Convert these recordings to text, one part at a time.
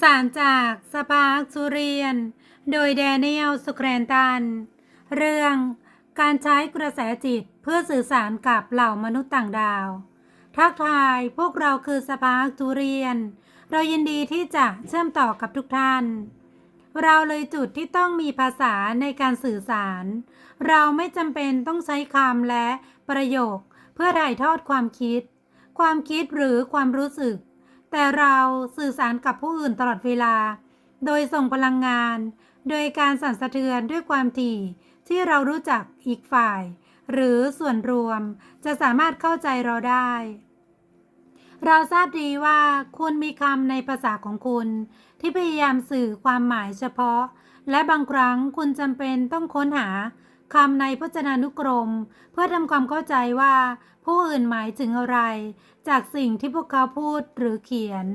สารจากสปาร์คซูเรียน โดยแดเนียลสุแครนตัน เรื่องการใช้กระแสจิตเพื่อสื่อสารกับเหล่ามนุษย์ต่างดาว ทักทายพวกเราคือสปาร์คทูเรียน เรายินดีที่จะเชื่อมต่อกับทุกท่าน เราเลยจุดที่ต้องมีภาษาในการสื่อสาร เราไม่จำเป็นต้องใช้คำและประโยค เพื่อถ่ายทอดความคิด ความคิดหรือความรู้สึก แต่เราสื่อสารกับผู้อื่นตลอดเวลา โดยส่งพลังงาน โดยการสั่นสะเทือนด้วยความถี่ที่เรารู้จักอีกฝ่าย หรือส่วนรวมจะสามารถเข้าใจเราได้ เราทราบดีว่าคุณมีคำในภาษาของคุณ ที่พยายามสื่อความหมายเฉพาะ และบางครั้งคุณจำเป็นต้องค้นหา คำในพจนานุกรม เพื่อทำความเข้าใจว่า ผู้อื่นหมายถึงอะไร จากสิ่งที่พวกเขาพูดหรือเขียน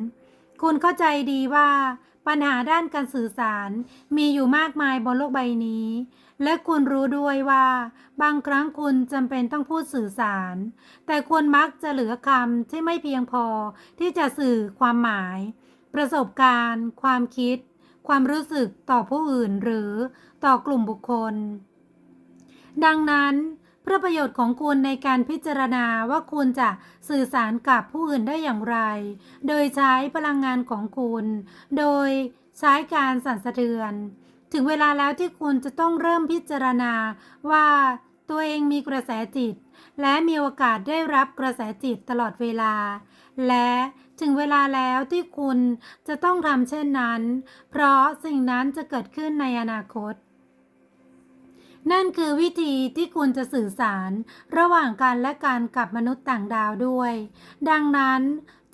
คุณเข้าใจดีว่า ปัญหาด้านการสื่อสารมีอยู่มากมายบนโลกใบนี้ และคุณรู้ด้วยว่า บางครั้งคุณจำเป็นต้องพูดสื่อสาร แต่คุณมักจะเหลือคำที่ไม่เพียงพอที่จะสื่อความหมาย ประสบการณ์ ความคิด ความรู้สึกต่อผู้อื่นหรือต่อกลุ่มบุคคล ดังนั้นเพื่อประโยชน์ของคุณในการพิจารณาว่าคุณจะสื่อสารกับผู้อื่นได้อย่างไร โดยใช้พลังงานของคุณ โดยใช้การสั่นสะเทือน ถึงเวลาแล้วที่คุณจะต้องเริ่มพิจารณาว่าตัวเองมีกระแสจิต และมีโอกาสได้รับกระแสจิตตลอดเวลา และถึงเวลาแล้วที่คุณจะต้องทำเช่นนั้น เพราะสิ่งนั้นจะเกิดขึ้นในอนาคต นั่นคือวิธีที่คุณจะสื่อสาร ระหว่างกันและการกับมนุษย์ต่างดาวด้วย ดังนั้น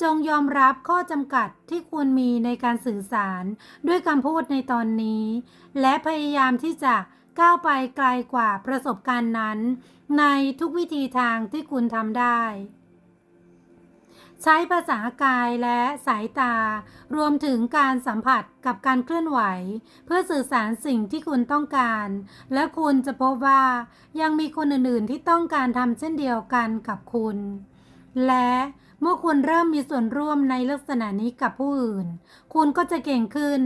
จงยอมรับข้อจำกัดที่คุณมีในการสื่อสารด้วยคำพูดในตอนนี้ และพยายามที่จะก้าวไปไกลกว่าประสบการณ์นั้น ในทุกวิธีทางที่คุณทำได้ ใช้ภาษากายและสายตา รวมถึงการสัมผัสกับการเคลื่อนไหว เพื่อสื่อสารสิ่งที่คุณต้องการ และคุณจะพบว่ายังมีคนอื่นๆที่ต้องการทำเช่นเดียวกันกับคุณ และเมื่อคุณเริ่มมีส่วนร่วมในลักษณะนี้กับผู้อื่น คุณก็จะเก่งขึ้น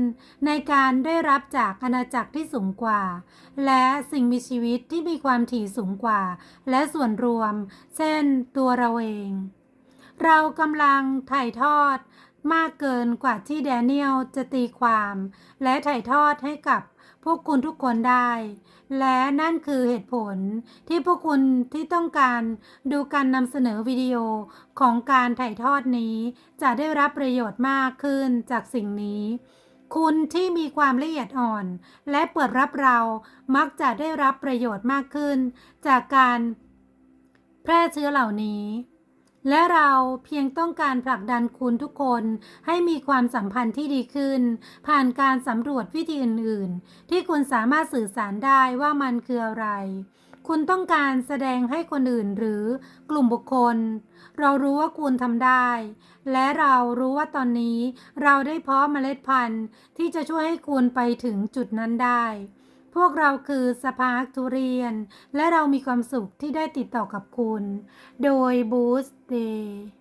ในการได้รับจากอาณาจักรที่สูงกว่า และสิ่งมีชีวิตที่มีความถี่สูงกว่า และส่วนรวม เช่นตัวเราเอง เรากำลังถ่ายทอดมากเกินกว่าที่แดเนียลจะตีความ และถ่ายทอดให้กับพวกคุณทุกคนได้ และนั่นคือเหตุผลที่พวกคุณที่ต้องการดูการนำเสนอวิดีโอของการถ่ายทอดนี้ จะได้รับประโยชน์มากขึ้นจากสิ่งนี้ คุณที่มีความละเอียดอ่อน และเปิดรับเรามักจะได้รับประโยชน์มากขึ้น จากการแพร่เชื้อเหล่านี้ และเราเพียงต้องการผลักดันคุณทุกคนให้มีความสัมพันธ์ที่ดีขึ้น ผ่านการสำรวจวิธีอื่น ๆ ที่คุณสามารถสื่อสารได้ว่ามันคืออะไร คุณต้องการแสดงให้คนอื่นหรือกลุ่มบุคคล เรารู้ว่าคุณทำได้ และเรารู้ว่าตอนนี้เราได้เพาะเมล็ดพันธุ์ที่จะช่วยให้คุณไปถึงจุดนั้นได้ พวกเราคือสปาร์คทุเรียน และเรามีความสุขที่ได้ติดต่อกับคุณ โดยบูสเดย์